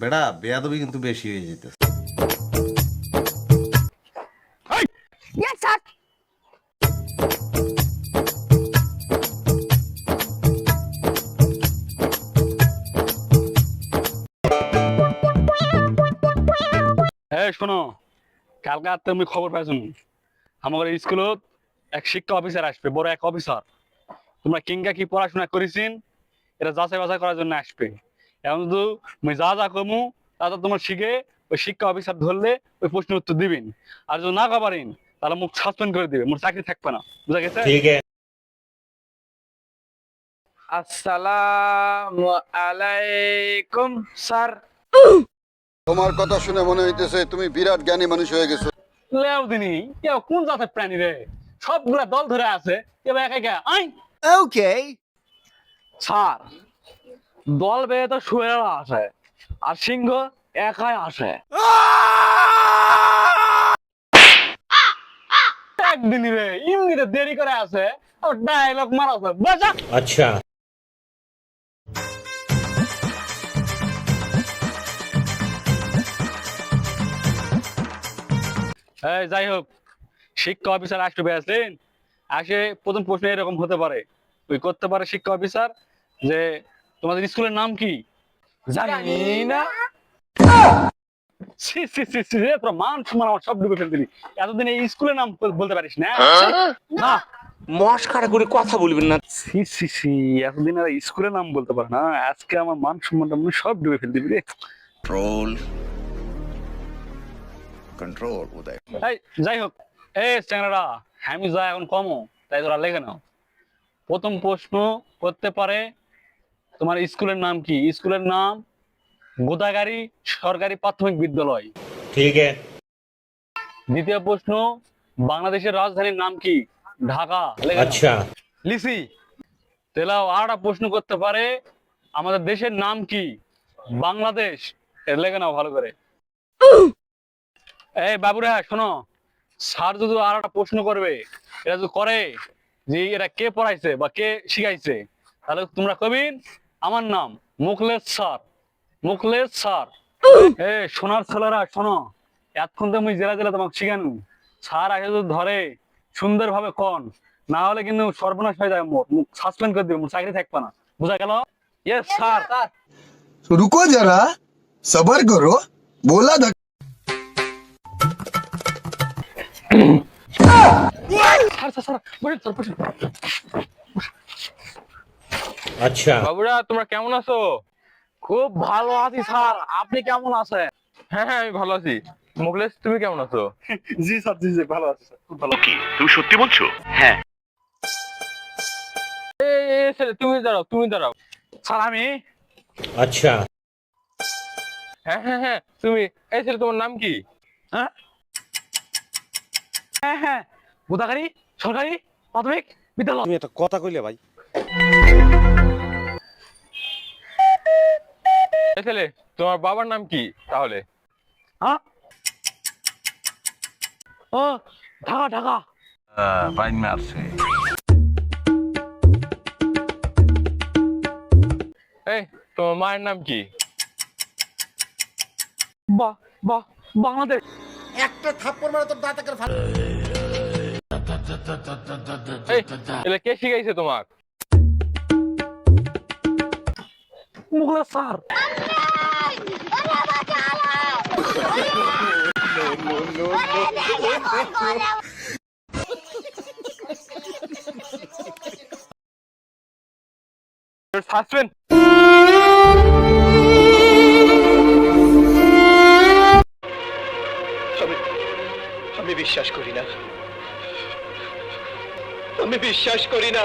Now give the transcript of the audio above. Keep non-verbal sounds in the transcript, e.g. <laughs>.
বেড়া বেয়াদবি কিন্তু বেশি হয়ে যেতে শোনো। কালকে আর তুমি খবর পাইছো আমার স্কুলত এক শিক্ষা অফিসার আসবে বড় এক অফিসার তোমরা কিংকা কি পড়াশোনা করেছিন? এটা যাচাই বাছাই করার জন্য আসবে। এখন শুধু আমি যা যা কমু তা তা তোমার শিখে ওই শিক্ষা অফিসার ধরলে ওই প্রশ্নের উত্তর দিবেন। আর যদি না পারেন তাহলে মুখ সাসপেন্ড করে দিবে মোর চাকরি থাকবে না। বুঝা গেছে? আসসালামু আলাইকুম স্যার। তোমার কথা শুনে মনে হইতেছে তুমি বিরাট জ্ঞানী মানুষ হয়ে গেছো। লেও দিনি কেউ কোন জাতের প্রাণী রে? সবগুলা দল ধরে আছে কেউ একা একা আই! ওকে সার দল বেয়ে তো শুয়েরা আসে আর সিংহ একাই আসে। একদিনই রে দেরি করে আসে ডায়লগ মারাছে বাজা আচ্ছা। যাই হোক শিক্ষা অফিসার আসবে আসলেন আসে প্রথম প্রশ্ন এরকম হতে পারে। ওই করতে পারে শিক্ষা অফিসার যে তোমাদের স্কুলের নাম কি? জানি না মান সম্মান আমার সব ডুবে ফেলতে এতদিন এই স্কুলের নাম বলতে পারিস না? না। মস্কারা করে কথা বলবেন না? সি সি সি এতদিন আর স্কুলের নাম বলতে পারে না। আজকে আমার মান সম্মানটা মনে সব ডুবে ফেলতে রে। উদয়। এই যাই হোক। আমি যা এখন কমো তাই তোরা লেগে নাও। প্রথম প্রশ্ন করতে পারে তোমার স্কুলের নাম কি? স্কুলের নাম গোদাগাড়ি সরকারি প্রাথমিক বিদ্যালয়। ঠিক দ্বিতীয় প্রশ্ন বাংলাদেশের রাজধানীর নাম কি? ঢাকা আচ্ছা। লিসি। তেলাও আরটা প্রশ্ন করতে পারে আমাদের দেশের নাম কি? বাংলাদেশ। লেগে নাও ভালো করে। এই বাবুরা শোনো। স্যার যদি আর একটা প্রশ্ন করবে এটা যদি করে যে এটা কে পড়াইছে বা কে শিখাইছে তাহলে তোমরা কবির আমার নাম মুখলেশ স্যার। মুকলেশ স্যার। এ সোনার ছেলেরা শোনো এতক্ষণ তো আমি জেলা জেলা তোমাকে শিখানু স্যার আগে যদি ধরে সুন্দর ভাবে কন না হলে কিন্তু সর্বনাশ হয়ে যাবে মোর। মুখ সাসপেন্ড করে দিবে মোর চাকরি থাকবে না। বুঝা গেল? Yes sir. রুকো যারা সবার করো বলা দেখ স্যার স্যার স্যার বসে স্যার আচ্ছা। বাবুরা তোমরা কেমন আছো? খুব ভালো আছি স্যার। আপনি কেমন আছেন? হ্যাঁ হ্যাঁ আমি ভালো আছি। মুখলেশ তুমি কেমন আছো? <laughs> জি স্যার জি জি ভালো আছি খুব ভালো কি তুমি সত্যি বলছো? হ্যাঁ। তুমি দাঁড়াও তুমি দাঁড়াও। স্যার আমি? আচ্ছা। হ্যাঁ হ্যাঁ হ্যাঁ তুমি এই ছেলে তোমার নাম কি? হ্যাঁ? হ্যাঁ হ্যাঁ সরকারি? প্রাথমিক? বিদ্যালয়? তুমি একটা কথা কইলে ভাই। ছেলে তোমার বাবার নাম কি তাহলে? হ্যাঁ? ও ঢাকা ঢাকা। মারছে। এই তোমার মায়ের নাম কি? বাহ বাহ বাংলাদেশ। এই এলে কে শিখাইছে তোমার? মুঘল স্যার। সাসপেন্ড আমি বিশ্বাস করি না। আমি বিশ্বাস করি না।